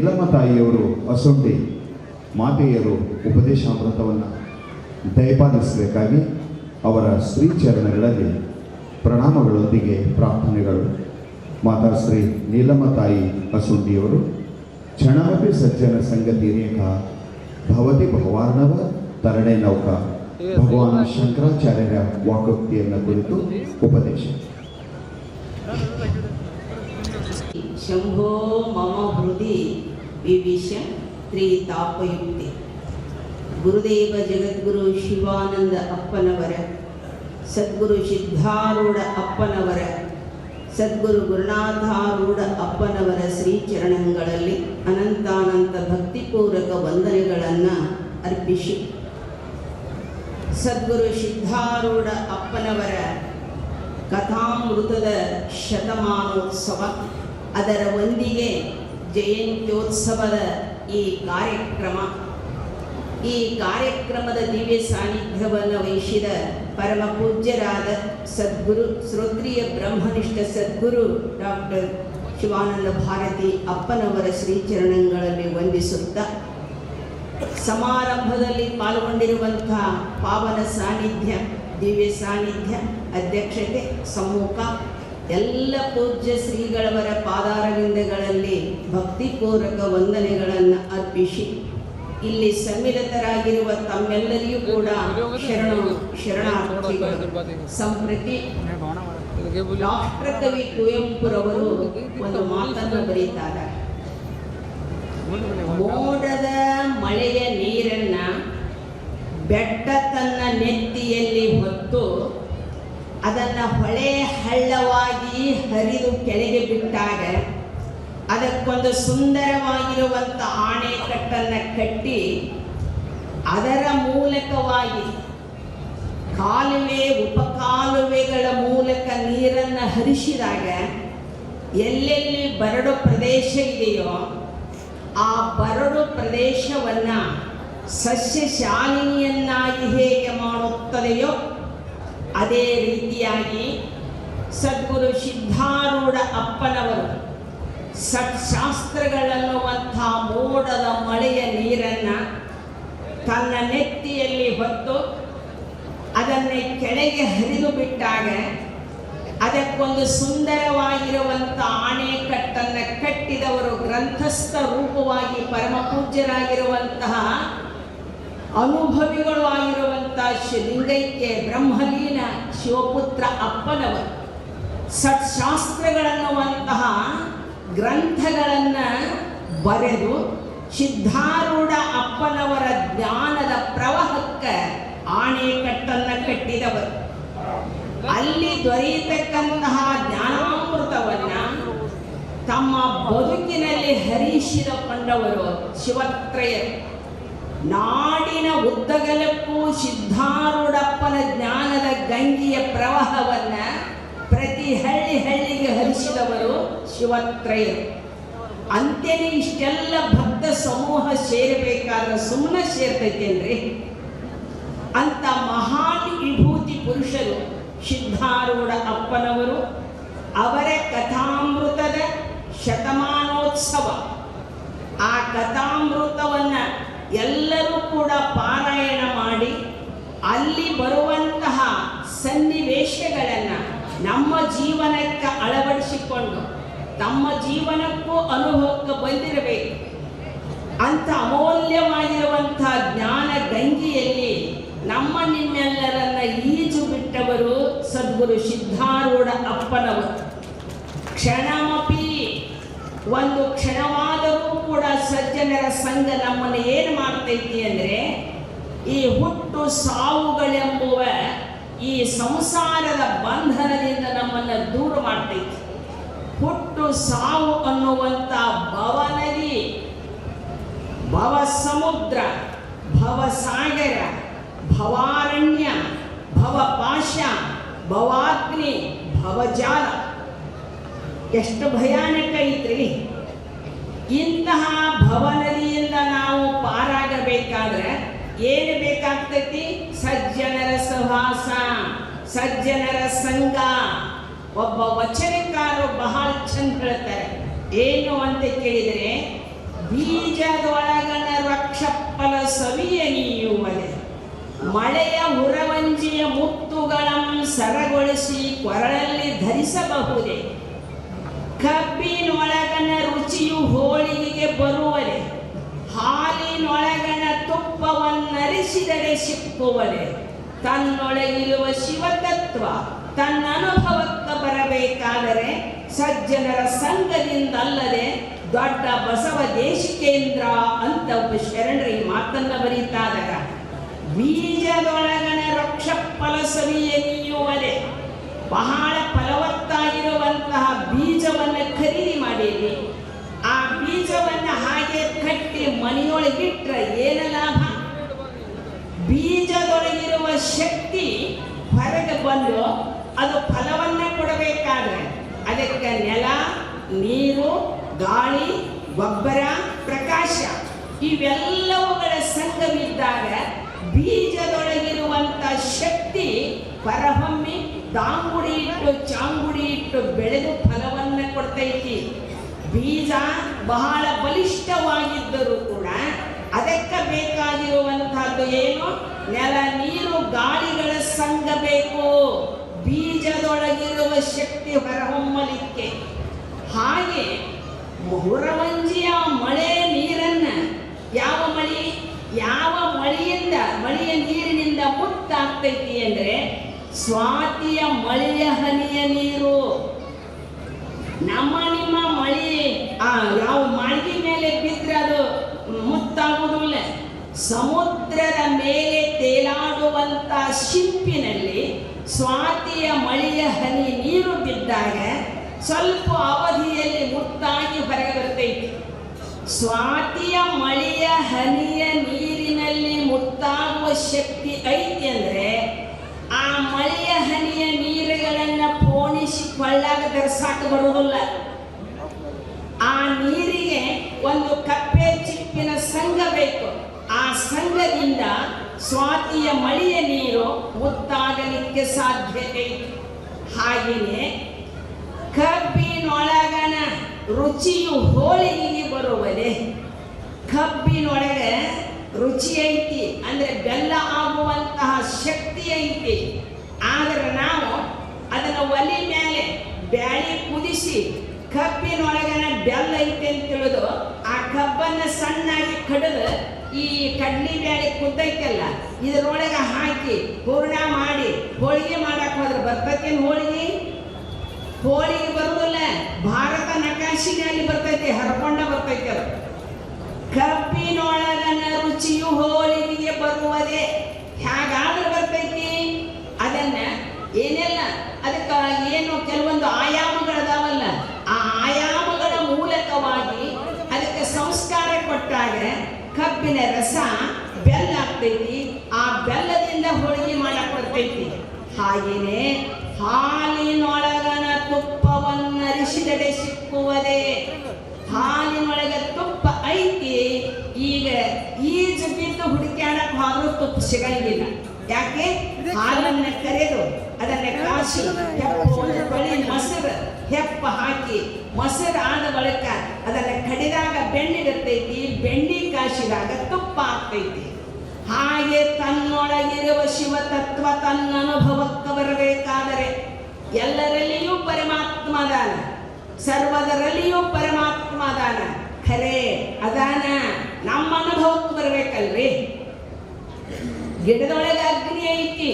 ಇಲಮ್ಮ ತಾಯಿಯವರು ಅಸೊಂಡಿ ಮಾತೆಯರು ಉಪದೇಶಾಮೃತವನ್ನು ದಯಪಾಲಿಸಬೇಕಾಗಿ ಅವರ ಶ್ರೀಚರಣಗಳಲ್ಲಿ ಪ್ರಣಾಮಗಳೊಂದಿಗೆ ಪ್ರಾರ್ಥನೆಗಳು. ಮಾತಾ ಶ್ರೀ ನೀಲಮ್ಮ ತಾಯಿ ಅಸುಂಡಿಯವರು ಕ್ಷಣಾಪಿ ಸಜ್ಜನ ಸಂಗತಿ ರೇಖಾ, ಭವತಿ ಭವಾರ್ಣವ ತರಣೆ ನೌಕ, ಭಗವಾನ್ ಶಂಕರಾಚಾರ್ಯರ ವಾಕೋಕ್ತಿಯನ್ನು ಕುರಿತು ಉಪದೇಶ. ಶಂಭೋ ಮಮ ಹೃದಿ ವಿವಿಶ ತ್ರಿತಾಪಯುಕ್ತಿ ಗುರುದೇವ ಜಗದ್ಗುರು ಶಿವಾನಂದ ಅಪ್ಪನವರ ಸದ್ಗುರು ಸಿದ್ಧಾರೂಢ ಅಪ್ಪನವರ ಸದ್ಗುರು ಗುರುನಾಥಾರೂಢ ಅಪ್ಪನವರ ಶ್ರೀಚರಣಗಳಲ್ಲಿ ಅನಂತಾನಂತ ಭಕ್ತಿಪೂರ್ವಕ ವಂದನೆಗಳನ್ನು ಅರ್ಪಿಸಿ ಸದ್ಗುರು ಸಿದ್ಧಾರೂಢ ಅಪ್ಪನವರ ಕಥಾಮೃತದ ಶತಮಾನೋತ್ಸವ। ಅದರ ಒಂದಿಗೆ ಜಯಂತ್ಯೋತ್ಸವದ ಈ ಕಾರ್ಯಕ್ರಮ. ಈ ಕಾರ್ಯಕ್ರಮದ ದಿವ್ಯ ಸಾನ್ನಿಧ್ಯವನ್ನು ವಹಿಸಿದ ಪರಮ ಪೂಜ್ಯರಾದ ಸದ್ಗುರು, ಶ್ರೋತ್ರಿಯ ಬ್ರಹ್ಮನಿಷ್ಠ ಸದ್ಗುರು ಡಾಕ್ಟರ್ ಶಿವಾನಂದ ಭಾರತಿ ಅಪ್ಪನವರ ಶ್ರೀಚರಣಗಳಲ್ಲಿ ವಂದಿಸುತ್ತಾ, ಸಮಾರಂಭದಲ್ಲಿ ಪಾಲ್ಗೊಂಡಿರುವಂತಹ ಪಾವನ ಸಾನ್ನಿಧ್ಯ, ದಿವ್ಯ ಸಾನ್ನಿಧ್ಯ, ಅಧ್ಯಕ್ಷತೆ, ಸಮ್ಮುಖ ಎಲ್ಲ ಪೂಜ್ಯ ಶ್ರೀಗಳವರ ಪಾದಾರವಿಂದಗಳಲ್ಲಿ ಭಕ್ತಿಪೂರ್ವಕ ವಂದನೆಗಳನ್ನು ಅರ್ಪಿಸಿ. ಇಲ್ಲಿ ಸಮ್ಮಿಲಿತರಾಗಿರುವ ತಮ್ಮೆಲ್ಲರಿಗೂ ಕೂಡ ಶರಣ, ಶರಣಾರ್ಥಿಗಳು. ಸಂಪ್ರತಿ ರಾಷ್ಟ್ರಕವಿ ಕುವೆಂಪುರವರು ಒಂದು ಮಾತನ್ನು ಬರೀತಾರೆ. ಮೋಡದ ಮಳೆಯ ನೀರನ್ನ ಬೆಟ್ಟ ತನ್ನ ನೆತ್ತಿಯಲ್ಲಿ ಹೊತ್ತು ಅದನ್ನು ಹೊಳೆ ಹಳ್ಳವಾಗಿ ಹರಿದು ಕೆಳಗೆ ಬಿಟ್ಟಾಗ ಅದಕ್ಕೊಂದು ಸುಂದರವಾಗಿರುವಂಥ ಆಣೆಕಟ್ಟನ್ನು ಕಟ್ಟಿ ಅದರ ಮೂಲಕವಾಗಿ ಕಾಲುವೆ, ಉಪಕಾಲುವೆಗಳ ಮೂಲಕ ನೀರನ್ನು ಹರಿಸಿದಾಗ ಎಲ್ಲೆಲ್ಲಿ ಬರಡು ಪ್ರದೇಶ ಇದೆಯೋ ಆ ಬರಡು ಪ್ರದೇಶವನ್ನು ಸಸ್ಯ ಶಾಲಿನಿಯನ್ನಾಗಿ ಹೇಗೆ ಮಾಡುತ್ತದೆಯೋ ಅದೇ ರೀತಿಯಾಗಿ ಸದ್ಗುರು ಸಿದ್ಧಾರೂಢ ಅಪ್ಪನವರು ಸಟ್ಶಾಸ್ತ್ರಗಳನ್ನುವಂಥ ಮೋಡದ ಮಳೆಯ ನೀರನ್ನು ತನ್ನ ನೆತ್ತಿಯಲ್ಲಿ ಹೊತ್ತು ಅದನ್ನೇ ಕೆಳಗೆ ಹರಿದು ಬಿಟ್ಟಾಗ ಅದಕ್ಕೊಂದು ಸುಂದರವಾಗಿರುವಂಥ ಆಣೆಕಟ್ಟನ್ನು ಕಟ್ಟಿದವರು ಗ್ರಂಥಸ್ಥ ರೂಪವಾಗಿ ಪರಮ ಪೂಜ್ಯರಾಗಿರುವಂತಹ ಅನುಭವಿಗಳು ಲಿಂಗೈಕ್ಯ ಬ್ರಹ್ಮಲೀನ ಶಿವಪುತ್ರ ಅಪ್ಪನವರು. ಸಟ್ಶಾಸ್ತ್ರಗಳನ್ನುವಂತಹ ಗ್ರಂಥಗಳನ್ನು ಬರೆದು ಸಿದ್ಧಾರೂಢ ಅಪ್ಪನವರ ಜ್ಞಾನದ ಪ್ರವಾಹಕ್ಕೆ ಆಣೆಕಟ್ಟನ್ನು ಕಟ್ಟಿದವರು. ಅಲ್ಲಿ ದೊರೆಯತಕ್ಕಂತಹ ಜ್ಞಾನಾಮೃತವನ್ನ ತಮ್ಮ ಬದುಕಿನಲ್ಲಿ ಹರಿಸಿದಕೊಂಡವರು ಶಿವತ್ರಯರು. ನಾಡಿನ ಉದ್ದಗಲಕ್ಕೂ ಸಿದ್ಧಾರೂಢಪ್ಪನ ಜ್ಞಾನದ ಗಂಗೆಯ ಪ್ರವಾಹವನ್ನ ಪ್ರತಿ ಹಳ್ಳಿ ಹಳ್ಳಿಗೆ ಹರಿಸಿದವರು ಶಿವತ್ರಯ. ಅಂತೇನೆ ಇಷ್ಟೆಲ್ಲ ಭಕ್ತ ಸಮೂಹ ಸೇರಬೇಕಾದ್ರೆ ಸುಮ್ಮನೆ ಸೇರ್ತೈತೇನ್ರಿ? ಅಂತ ಮಹಾನ್ ವಿಭೂತಿ ಪುರುಷರು ಸಿದ್ಧಾರೂಢ ಅಪ್ಪನವರು, ಅವರ ಕಥಾಮೃತದ ಶತಮಾನೋತ್ಸವ. ಆ ಕಥಾಮೃತವನ್ನು ಎಲ್ಲರೂ ಕೂಡ ಪಾರಾಯಣ ಮಾಡಿ ಅಲ್ಲಿ ಬರುವಂತಹ ಸನ್ನಿವೇಶಗಳನ್ನು ನಮ್ಮ ಜೀವನಕ್ಕೆ ಅಳವಡಿಸಿಕೊಂಡು ತಮ್ಮ ಜೀವನಕ್ಕೂ ಅನುಭವಕ್ಕೆ ಬಂದಿರಬೇಕು. ಅಂತ ಅಮೂಲ್ಯವಾಗಿರುವಂತಹ ಜ್ಞಾನ ಗಂಗೆಯಲ್ಲಿ ನಮ್ಮ ನಿಮ್ಮೆಲ್ಲರನ್ನ ಈಜು ಬಿಟ್ಟವರು ಸದ್ಗುರು ಸಿದ್ಧಾರೂಢ ಅಪ್ಪನವರು. ಕ್ಷಣಮಪಿ ಒಂದು ಕ್ಷಣವಾದರೂ ಕೂಡ ಸಜ್ಜನರ ಸಂಘ ನಮ್ಮನ್ನು ಏನು ಮಾಡ್ತೈತಿ ಅಂದರೆ, ಈ ಹುಟ್ಟು ಸಾವುಗಳೆಂಬುವ ಈ ಸಂಸಾರದ ಬಂಧನದಿಂದ ನಮ್ಮನ್ನು ದೂರ ಮಾಡ್ತೈತಿ ಹುಟ್ಟು ಸಾವು ಅನ್ನುವಂಥ ಭವನದಿ ಭವ ಸಮುದ್ರ ಭವ ಸಾಗರ ಭವಾರಣ್ಯ ಭವ ಪಾಶ ಭವಾಗ್ನಿ, ಭವಜಾಲ. ಎಷ್ಟು ಭಯಾನಕ ಐತ್ರಿ ಇಂತಹ ಭವನದಿಯಿಂದ ನಾವು ಪಾರಾಗಬೇಕಾದ್ರೆ ಏನು ಬೇಕಾಗ್ತೈತಿ? ಸಜ್ಜನರ ಸಹವಾಸ, ಸಜ್ಜನರ ಸಂಘ. ಒಬ್ಬ ವಚನಕಾರರು ಬಹಳ ಚಂದ ಹೇಳ್ತಾರೆ. ಏನು ಅಂತ ಕೇಳಿದರೆ, ಬೀಜದೊಳಗನ ರಕ್ಷಪ್ಪಲ ಸವಿಯ ನೀಯುವದೆ ಮಳೆಯ ಉರವಂಜಿಯ ಮುತ್ತುಗಳಂ ಸರಗೊಳಿಸಿ ಕೊರಳಲ್ಲಿ ಧರಿಸಬಹುದೇ? ಕಬ್ಬಿನೊಳಗನ ರುಚಿಯು ಹೋಳಿಗೆಗೆ ಬರುವರೆ ಹಾಲಿನೊಳಗನ ತುಪ್ಪವನ್ನರಿಸಿದರೆ ಸಿಕ್ಕುವರೆ ತನ್ನೊಳಗಿರುವ ಶಿವತತ್ವ ತನ್ನ ಅನುಭವಕ್ಕೆ ಬರಬೇಕಾದರೆ ಸಜ್ಜನರ ಸಂಘದಿಂದಲ್ಲದೆ ದೊಡ್ಡ ಬಸವ ದೇಶಿಕೇಂದ್ರ ಅಂತ ಒಬ್ಬ ಶರಣರು ಈ ಮಾತನ್ನ ಬರೀತಾ ಇದಾರ ಬೀಜದೊಳಗನ ನೀಯುವಲೆ ಬಹಳ ಫಲವತ್ತಾಗಿರುವಂತಹ ಬೀಜವನ್ನು ಖರೀದಿ ಮಾಡಿರಿ. ಆ ಬೀಜವನ್ನು ಹಾಗೆ ಕಟ್ಟಿ ಮನೆಯೊಳಗಿಟ್ರೆ ಏನು ಲಾಭ? ಬೀಜದೊಳಗಿರುವ ಶಕ್ತಿ ಹೊರಗೆ ಬಂದು ಅದು ಫಲವನ್ನ ಕೊಡಬೇಕಾದ್ರೆ ಅದಕ್ಕೆ ನೆಲ, ನೀರು, ಗಾಳಿ, ಗೊಬ್ಬರ, ಪ್ರಕಾಶ ಇವೆಲ್ಲವುಗಳ ಸಂಗಮಿದ್ದಾಗ ಬೀಜದೊಳಗಿರುವಂಥ ಶಕ್ತಿ ಹೊರಹೊಮ್ಮಿ ದಾಂಗುಡಿ ಇಟ್ಟು ಚಾಂಗುಡಿ ಇಟ್ಟು ಬೆಳೆದು ಫಲವನ್ನ ಕೊಡ್ತೈತಿ. ಬೀಜ ಬಹಳ ಬಲಿಷ್ಠವಾಗಿದ್ದರೂ ಕೂಡ ಅದಕ್ಕೆ ಬೇಕಾಗಿರುವಂತಹದ್ದು ಏನು? ನೆಲ, ನೀರು, ಗಾಳಿಗಳ ಸಂಘ ಬೇಕು. ಬೀಜದೊಳಗಿರುವ ಶಕ್ತಿ ಹೊರಹೊಮ್ಮಲಿಕ್ಕೆ. ಹಾಗೆ ಹೊರವಂಜಿಯ ಮಳೆ ನೀರನ್ನ ಯಾವ ಮಳಿ? ಯಾವ ಮಳೆಯಿಂದ, ಮಳೆಯ ನೀರಿನಿಂದ ಮುಕ್ತಾಗ್ತೈತಿ ಅಂದ್ರೆ ಸ್ವಾತಿಯ ಮಳೆಯ ಹನಿಯ ನೀರು. ನಮ್ಮ ನಿಮ್ಮ ಮಳೆ, ಆ ಯಾವ ಮಳಿಗೆ ಮೇಲೆ ಬಿದ್ದರೆ ಅದು ಮುತ್ತಾಗುವುದಿಲ್ಲ ಸಮುದ್ರದ ಮೇಲೆ ತೇಲಾಡುವಂತ ಶಿಂಪಿನಲ್ಲಿ ಸ್ವಾತಿಯ ಮಳೆಯ ಹನಿ ನೀರು ಬಿದ್ದಾಗ ಸ್ವಲ್ಪ ಅವಧಿಯಲ್ಲಿ ಮುತ್ತಾಗಿ ಹೊರಗೆ ಬರ್ತೈತಿ. ಸ್ವಾತಿಯ ಮಳೆಯ ಹನಿಯ ನೀರಿನಲ್ಲಿ ಮುತ್ತಾಗುವ ಶಕ್ತಿ ಐತಿ ಅಂದ್ರೆ ಮಳೆಯ ಹನಿಯ ನೀರುಗಳನ್ನ ಪೋಣಿಸಿ ಕೊಳ್ಳಾಗ ಧರಿಸಾಕ ಬರುವುದಿಲ್ಲ. ಆ ನೀರಿಗೆ ಒಂದು ಕಪ್ಪೆ ಚಿಪ್ಪಿನ ಸಂಘ ಬೇಕು. ಆ ಸಂಘದಿಂದ ಸ್ವಾತಿಯ ಮಳೆಯ ನೀರು ಮುತ್ತಾಗಲಿಕ್ಕೆ ಸಾಧ್ಯತೆ ಹಾಗೆಯೇ ಕಬ್ಬಿನೊಳಗನ ರುಚಿಯು ಹೋಳಿಗೆ ಬರುವುದೇ. ಕಬ್ಬಿನೊಳಗೆ ರುಚಿ ಐತಿ, ಅಂದ್ರೆ ಬೆಲ್ಲ ಆಗುವಂತಹ ಶಕ್ತಿ ಐತಿ. ಆದ್ರೆ ನಾವು ಅದನ್ನು ಒಲಿ ಮೇಲೆ ಬ್ಯಾಳಿ ಕುದಿಸಿ ಕಬ್ಬಿನೊಳಗನ ಬೆಲ್ಲ ಐತೆ ಅಂತ ತಿಳಿದು ಆ ಕಬ್ಬನ್ನು ಸಣ್ಣಾಗಿ ಕಡಿದು ಈ ಕಡ್ಲಿ ಬ್ಯಾಳಿ ಕುದ್ದೈತಲ್ಲ, ಇದರೊಳಗೆ ಹಾಕಿ ಹೂರ್ಣ ಮಾಡಿ ಹೋಳಿಗೆ ಮಾಡಕ್ಕೆ ಹೋದ್ರೆ ಬರ್ತೈತೇನು ಹೋಳಿಗೆ? ಹೋಳಿಗೆ ಬರುವುದಿಲ್ಲ ಭಾರತ ನಕಾಶಿನಲ್ಲಿ ಬರ್ತೈತಿ, ಹರ್ಕೊಂಡ ಬರ್ತೈತೆ ಅದು. ಕಬ್ಬಿನೊಳಗನ ರುಚಿಯು ಹೋಳಿಗೆಗೆ ಬರುವುದೇ ಹೇಗಾದ್ರೂ ಬರ್ತೈತಿ. ಏನೆಲ್ಲ? ಅದಕ್ಕೆ ಏನು ಕೆಲವೊಂದು ಆಯಾಮಗಳದಾವಲ್ಲ? ಆ ಆಯಾಮಗಳ ಮೂಲಕವಾಗಿ ಅದಕ್ಕೆ ಸಂಸ್ಕಾರ ಕೊಟ್ಟಾಗ ಕಬ್ಬಿನ ರಸ ಬೆಲ್ಲ ಆಗ್ತೈತಿ, ಆ ಬೆಲ್ಲದಿಂದ ಹೋಳಿಗೆ ಮಾಡಕ್ ಬರ್ತೈತಿ ಹಾಗೇನೆ ಹಾಲಿನೊಳಗನ ತುಪ್ಪವನ್ನರಿಸಿದಡೆ ಸಿಕ್ಕುವುದೇ. ಹಾಲಿನೊಳಗ ತುಪ್ಪ ಐತಿ, ಈಗ ಈಜು ಬಿದ್ದು ಹುಡುಕ್ಯಾಡಕ್ ಹೋದ್ರೂ ತುಪ್ಪ ಸಿಗಂಗಿಲ್ಲ. ಯಾಕೆ? ಹಾಲನ್ನ ಕರೆದು ಅದನ್ನ ಕಾಸಿ ಬಳಿ ಮೊಸರು, ಹೆಪ್ಪ ಹಾಕಿ, ಮೊಸರು ಆದ ಬಳಿಕ ಅದನ್ನ ಕಡಿದಾಗ ಬೆಣ್ಣಿಗತ್ತೈತಿ ಬೆಣ್ಣಿ ಕಾಸಿದಾಗ ತುಪ್ಪ ಆಗ್ತೈತಿ. ಹಾಗೆ ತನ್ನೊಳಗಿರುವ ಶಿವತತ್ವ ತನ್ನ ಅನುಭವಕ್ಕೆ ಬರಬೇಕಾದರೆ ಎಲ್ಲರಲ್ಲಿಯೂ ಪರಮಾತ್ಮ ಅದಾನ. ಸರ್ವದರಲ್ಲಿಯೂ ಪರಮಾತ್ಮ ಅದಾನ. ಖರೆ, ಅದಾನ. ನಮ್ಮ ಅನುಭವಕ್ಕೆ ಬರ್ಬೇಕಲ್ರಿ? ಗಿಡದೊಳಗೆ ಅಗ್ನಿ ಐತಿ.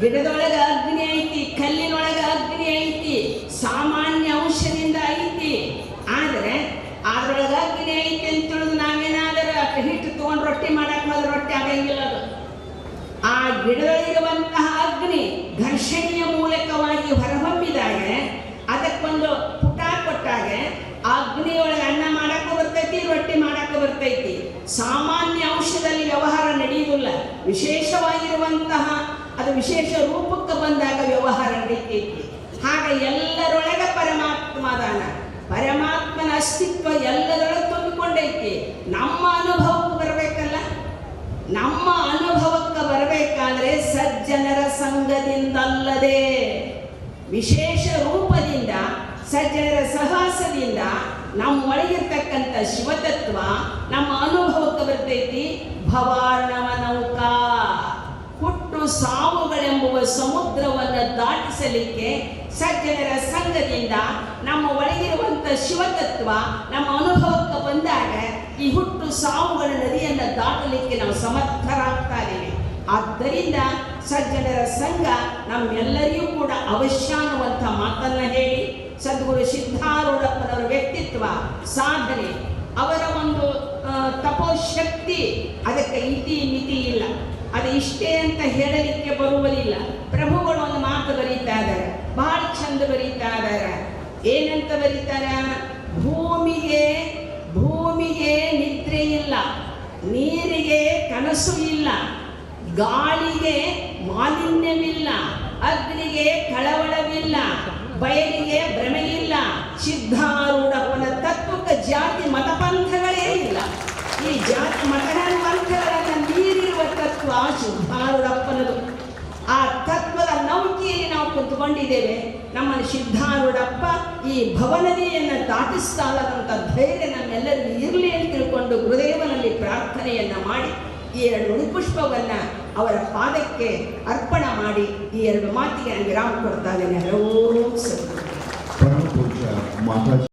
ಗಿಡದೊಳಗೆ ಅಗ್ನಿ ಐತಿ, ಕಲ್ಲಿನೊಳಗೆ ಅಗ್ನಿ ಐತಿ, ಸಾಮಾನ್ಯ ಅಂಶದಿಂದ ಐತಿ. ಆದರೆ ಅದರೊಳಗೆ ಅಗ್ನಿ ಐತಿ ಅಂತ ತಿಳಿದು ನಾವೇನಾದರೂ ಹಿಟ್ಟು ತೊಗೊಂಡು ರೊಟ್ಟಿ ಮಾಡಕ್ಕೆ ಹೋದ್ರೆ ರೊಟ್ಟಿ ಆಗಂಗಿಲ್ಲ ಅದು. ಆ ಗಿಡದೊಳಗಿರುವಂತಹ ಅಗ್ನಿ ಘರ್ಷಣೆಯ ಮೂಲಕವಾಗಿ ಹೊರಹೊಮ್ಮಿದಾಗ, ಅದಕ್ಕೊಂದು ಪುಟ ಕೊಟ್ಟಾಗ ಅಗ್ನಿಯೊಳಗೆ ಅನ್ನ ಮಾಡಕ್ಕೂ ಬರ್ತೈತಿ, ರೊಟ್ಟಿ ಮಾಡಕ್ಕೂ ಬರ್ತೈತಿ. ಸಾಮಾನ್ಯ ಅಂಶದಲ್ಲಿ ವ್ಯವಹಾರ ನಡೆಯುವುದಿಲ್ಲ. ವಿಶೇಷವಾಗಿರುವಂತಹ, ಅದು ವಿಶೇಷ ರೂಪಕ್ಕೆ ಬಂದಾಗ ವ್ಯವಹಾರ ನಡೀತೈತಿ ಹಾಗ ಎಲ್ಲರೊಳಗೆ ಪರಮಾತ್ಮ ಅದಾನ ಪರಮಾತ್ಮನ ಅಸ್ತಿತ್ವ ಎಲ್ಲದರೊಳಗೆ ತುಂಬಿಕೊಂಡೈತಿ. ನಮ್ಮ ಅನುಭವಕ್ಕೆ ಬರಬೇಕಲ್ಲ? ನಮ್ಮ ಅನುಭವಕ್ಕೆ ಬರಬೇಕಾದ್ರೆ ಸಜ್ಜನರ ಸಂಘದಿಂದಲ್ಲದೆ, ವಿಶೇಷ ರೂಪದಿಂದ, ಸಜ್ಜನರ ಸಹವಾಸದಿಂದ ನಮ್ಮ ಒಳಗಿರ್ತಕ್ಕಂಥ ಶಿವತತ್ವ ನಮ್ಮ ಅನುಭವಕ್ಕೆ ಬರ್ತೈತಿ ಭವಾರ್ಣವ ನೌಕಾ ಹುಟ್ಟು ಸಾವುಗಳೆಂಬುವ ಸಮುದ್ರವನ್ನು ದಾಟಿಸಲಿಕ್ಕೆ ಸಜ್ಜನರ ಸಂಘದಿಂದ ನಮ್ಮ ಒಳಗಿರುವಂಥ ಶಿವತತ್ವ ನಮ್ಮ ಅನುಭವಕ್ಕೆ ಬಂದಾಗ ಈ ಹುಟ್ಟು ಸಾವುಗಳ ನದಿಯನ್ನು ದಾಟಲಿಕ್ಕೆ ನಾವು ಸಮರ್ಥರಾಗ್ತಾ ಇದ್ದೀವಿ ಆದ್ದರಿಂದ ಸಜ್ಜನರ ಸಂಘ ನಮ್ಮೆಲ್ಲರಿಗೂ ಕೂಡ ಅವಶ್ಯ ಅನ್ನುವಂಥ ಮಾತನ್ನು ಹೇಳಿ ಸದ್ಗುರು ಸಿದ್ಧಾರೂಢಪ್ಪನವರ ವ್ಯಕ್ತಿತ್ವ, ಸಾಧನೆ, ಅವರ ಒಂದು ತಪೋಶಕ್ತಿ, ಅದಕ್ಕೆ ಇತಿ ಮಿತಿ ಇಲ್ಲ. ಅದು ಇಷ್ಟೇ ಅಂತ ಹೇಳಲಿಕ್ಕೆ ಬರುವುದಿಲ್ಲ ಪ್ರಭುಗಳು ಒಂದು ಮಾತು ಬರೀತಾ ಇದ್ದಾರೆ. ಬಹಳ ಚಂದ ಬರೀತಾ ಇದ್ದಾರೆ. ಏನಂತ ಬರೀತಾರ ಭೂಮಿಗೆ ಭೂಮಿಗೆ ನಿದ್ರೆ ಇಲ್ಲ. ನೀರಿಗೆ ಕನಸು ಇಲ್ಲ. ಗಾಳಿಗೆ ಮಾಲಿನ್ಯವಿಲ್ಲ. ಅಗ್ನಿಗೆ ಕಳವಳವಿಲ್ಲ. ಬಯಲಿಗೆ ಭ್ರಮೆಯಿಲ್ಲ ಸಿದ್ಧಾರೂಢವನ ತತ್ವಕ್ಕೆ ಜಾತಿ ಮತಪಂಥಗಳೇ ಇಲ್ಲ. ಈ ಜಾತಿ ಮತಗಳ ಪಂಥಗಳನ್ನು ಮೀರಿರುವ ತತ್ವ ಸಿದ್ಧಾರೂಢಪ್ಪನದು. ಆ ತತ್ವದ ನೌಕೆಯಲ್ಲಿ ನಾವು ಕುಂತ್ಕೊಂಡಿದ್ದೇವೆ. ನಮ್ಮನ್ನು ಸಿದ್ಧಾರೂಢಪ್ಪ ಈ ಭವನದಿಯನ್ನು ದಾಟಿಸ್ತಾಲದಂಥ ಧೈರ್ಯ ನಮ್ಮೆಲ್ಲರಿಗೂ ಇರಲಿ ಅಂತ ತಿಳ್ಕೊಂಡು ಗುರುದೇವನಲ್ಲಿ ಪ್ರಾರ್ಥನೆಯನ್ನು ಮಾಡಿ, ಈ ಎರಡು ನುಡಿಪುಷ್ಪವನ್ನ ಅವರ ಪಾದಕ್ಕೆ ಅರ್ಪಣ ಮಾಡಿ ಈ ಎರಡು ಮಾತಿಗೆ ನಾನು ವಿರಾಮ ಕೊಡ್ತಾ ಇದ್ದೇನೆ ಹಲೋ ಸದ್ಗುರು ಪರಮ ಪೂಜ್ಯ ಮಾತಾಜಿ